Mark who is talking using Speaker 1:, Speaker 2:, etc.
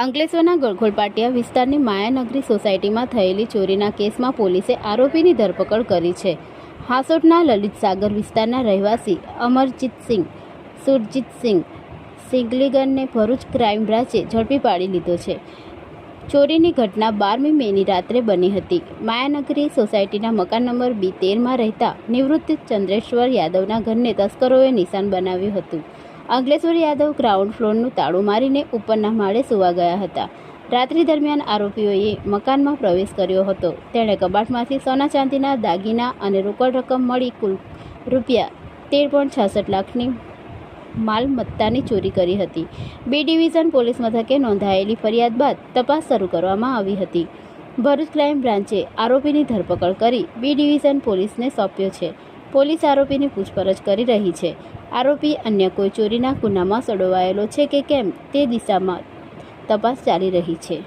Speaker 1: અંકલેશ્વરના ગળખોલ પાટિયા વિસ્તારની માયાનગરી સોસાયટીમાં થયેલી ચોરીના કેસમાં પોલીસે આરોપીની ધરપકડ કરી છે. હાસોટના લલિત સાગર વિસ્તારના રહેવાસી અમરજીતસિંહ, સુરજીતસિંહ સિંગલીગનને ભરૂચ ક્રાઇમ બ્રાન્ચે ઝડપી પાડી લીધો છે. ચોરીની ઘટના બારમી મેની રાત્રે બની હતી. માયાનગરી સોસાયટીના મકાન નંબર બી તેરમાં રહેતા નિવૃત્ત ચંદ્રેશ્વર યાદવના ઘરને તસ્કરોએ નિશાન બનાવ્યું હતું. અંકલેશ્વર યાદવ ગ્રાઉન્ડ ફ્લોરનું તાળું મારીને ઉપરના માળે સુવા ગયા હતા. રાત્રિ દરમિયાન આરોપીઓએ મકાનમાં પ્રવેશ કર્યો હતો. તેણે કબાટમાંથી સોના ચાંદીના દાગીના અને રોકડ રકમ મળી કુલ રૂપિયા તેર પોઈન્ટ છાસઠ લાખની માલમત્તાની ચોરી કરી હતી. બી ડિવિઝન પોલીસ મથકે નોંધાયેલી ફરિયાદ બાદ તપાસ શરૂ કરવામાં આવી હતી. ભરૂચ ક્રાઇમ બ્રાન્ચે આરોપીની ધરપકડ કરી બી ડિવિઝન પોલીસને સોંપ્યો છે. પોલીસ આરોપીની પૂછપરછ કરી રહી છે. આરોપી અન્ય કોઈ ચોરીના ગુનામાં સંડોવાયેલો છે કે કેમ તે દિશામાં તપાસ ચાલી રહી છે.